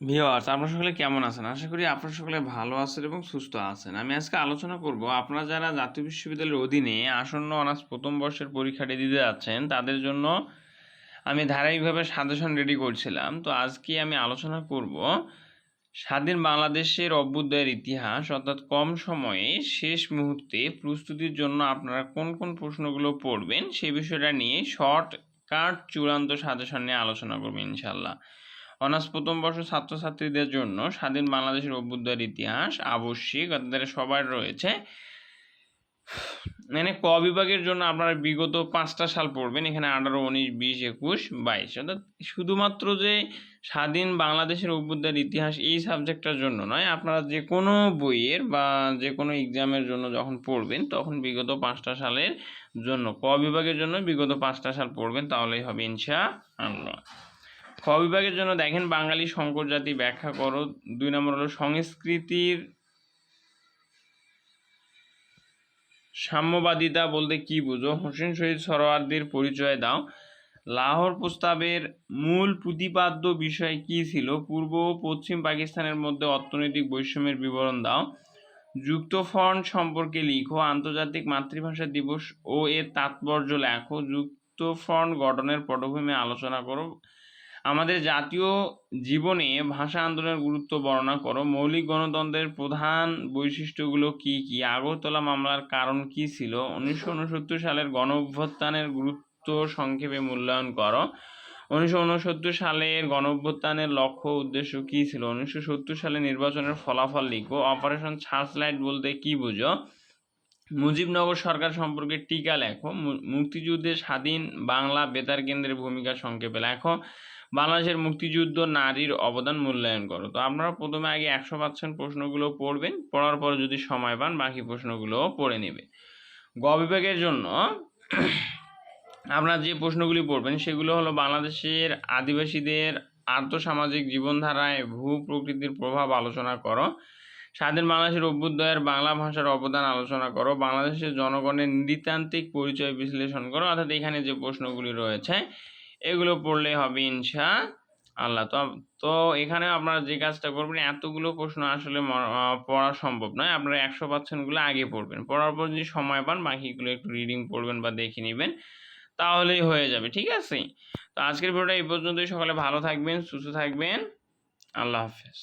Viewers আপনারা সকলে কেমন আছেন? আশা করি আপনারা সকলে ভালো আছেন এবং সুস্থ আছেন। আমি আজকে আলোচনা করব, আপনারা যারা জাতীয় বিশ্ববিদ্যালয়ের অধীনে আসন্ন অনার্স প্রথম বর্ষের পরীক্ষাটি দিতে যাচ্ছেন, তাদের জন্য আমি ধারাবাহিকভাবে সাজেশন রেডি করছিলাম। তো আজকে আমি আলোচনা করব, স্বাধীন বাংলাদেশের অভ্যুদয়ের ইতিহাস, অর্থাৎ কম সময়ে শেষ মুহূর্তে প্রস্তুতির জন্য আপনারা কোন কোন প্রশ্নগুলো পড়বেন সেই বিষয়টা নিয়ে শর্ট কাট চূড়ান্ত সাজেশন নিয়ে আলোচনা করব ইনশাল্লাহ অনার্স প্রথম বর্ষ ছাত্রছাত্রীদের জন্য স্বাধীন বাংলাদেশের অভ্যুদয়ের ইতিহাস আবশ্যিক তাদের সবার রয়েছে। মানে ক বিভাগের জন্য আপনারা বিগত পাঁচটা সাল পড়বেন, এখানে আঠারো, উনিশ, বিশ, একুশ, বাইশ। অর্থাৎ শুধুমাত্র যে স্বাধীন বাংলাদেশের অভ্যুদয়ের ইতিহাস এই সাবজেক্টটার জন্য নয়, আপনারা যে কোনো বইয়ের বা যে কোনো এক্সামের জন্য যখন পড়বেন, তখন বিগত পাঁচটা সালের জন্য, ক বিভাগের জন্য বিগত পাঁচটা সাল পড়বেন, তাহলেই হবে ইনশা আল্লাহ খ বিভাগের জন্য দেখেন বাঙালি সংকর জাতি ব্যাখ্যা করো। দুই নম্বর হলো সংস্কৃতির সাম্যবাদিতা বলতে কি বুঝো? হোসেন শহীদ সরোয়ারদের পরিচয় দাও। লাহোর প্রস্তাবের মূল প্রতিপাদ্য বিষয় কি ছিল? পূর্ব ও পশ্চিম পাকিস্তানের মধ্যে অর্থনৈতিক বৈষম্যের বিবরণ দাও। যুক্ত ফ্রন্ট সম্পর্কে লিখো। আন্তর্জাতিক মাতৃভাষা দিবস ও এর তাৎপর্য লেখো। যুক্ত ফ্রন্ট গঠনের পটভূমি আলোচনা করো। আমাদের জাতীয় জীবনে ভাষা আন্দোলনের গুরুত্ব বর্ণনা করো। মৌলিক গণতন্ত্রের প্রধান বৈশিষ্ট্যগুলো কি কি? আগরতলা মামলার কারণ কি ছিল? উনিশশো উনসত্তর সালের গণ অভ্যুত্থানের গুরুত্ব সংক্ষেপে মূল্যায়ন করো। উনিশশো উনসত্তর সালের গণ অভ্যুত্থানের লক্ষ্য উদ্দেশ্য কী ছিল? উনিশশো সত্তর সালে নির্বাচনের ফলাফল লিখো। অপারেশন সার্চলাইট বলতে কি বুঝো? মুজিবনগর সরকার সম্পর্কে টিকা লেখো। মুক্তিযুদ্ধে স্বাধীন বাংলা বেতার কেন্দ্রের ভূমিকা সংক্ষেপে লেখো। বাংলাদেশের মুক্তিযুদ্ধ নারীর অবদান মূল্যায়ন করো। তো আপনারা প্রথমে আগে একশো পার্সেন্ট প্রশ্নগুলো পড়বেন, পড়ার পরে যদি সময় পান, বাকি প্রশ্নগুলোও পড়ে নেবে। গ বিভাগের জন্য আপনারা যে প্রশ্নগুলি পড়বেন, সেগুলো হলো বাংলাদেশের আদিবাসীদের আর্থসামাজিক জীবনধারায় ভূ প্রকৃতির প্রভাব আলোচনা করো। স্বাধীন বাংলাদেশের অভ্যুদয়ের বাংলা ভাষার অবদান আলোচনা করো। বাংলাদেশের জনগণের নৃতান্ত্রিক পরিচয় বিশ্লেষণ করো। অর্থাৎ এখানে যে প্রশ্নগুলি রয়েছে এগুলো পড়লে হবে ইনশা আল্লাহ। তো তো এখানে আপনারা যে কাজটা করবেন, এতগুলো প্রশ্ন আসলে পড়া সম্ভব নয়। আপনারা একশো পার্সেন্টগুলো আগে পড়বেন। পড়ার পর যদি সময় পান, বাকিগুলো একটু রিডিং পড়বেন বা দেখে নেবেন, তাহলেই হয়ে যাবে, ঠিক আছে? তো আজকের ভিডিওটা এই পর্যন্তই। সকালে ভালো থাকবেন, সুস্থ থাকবেন। আল্লাহ হাফেজ।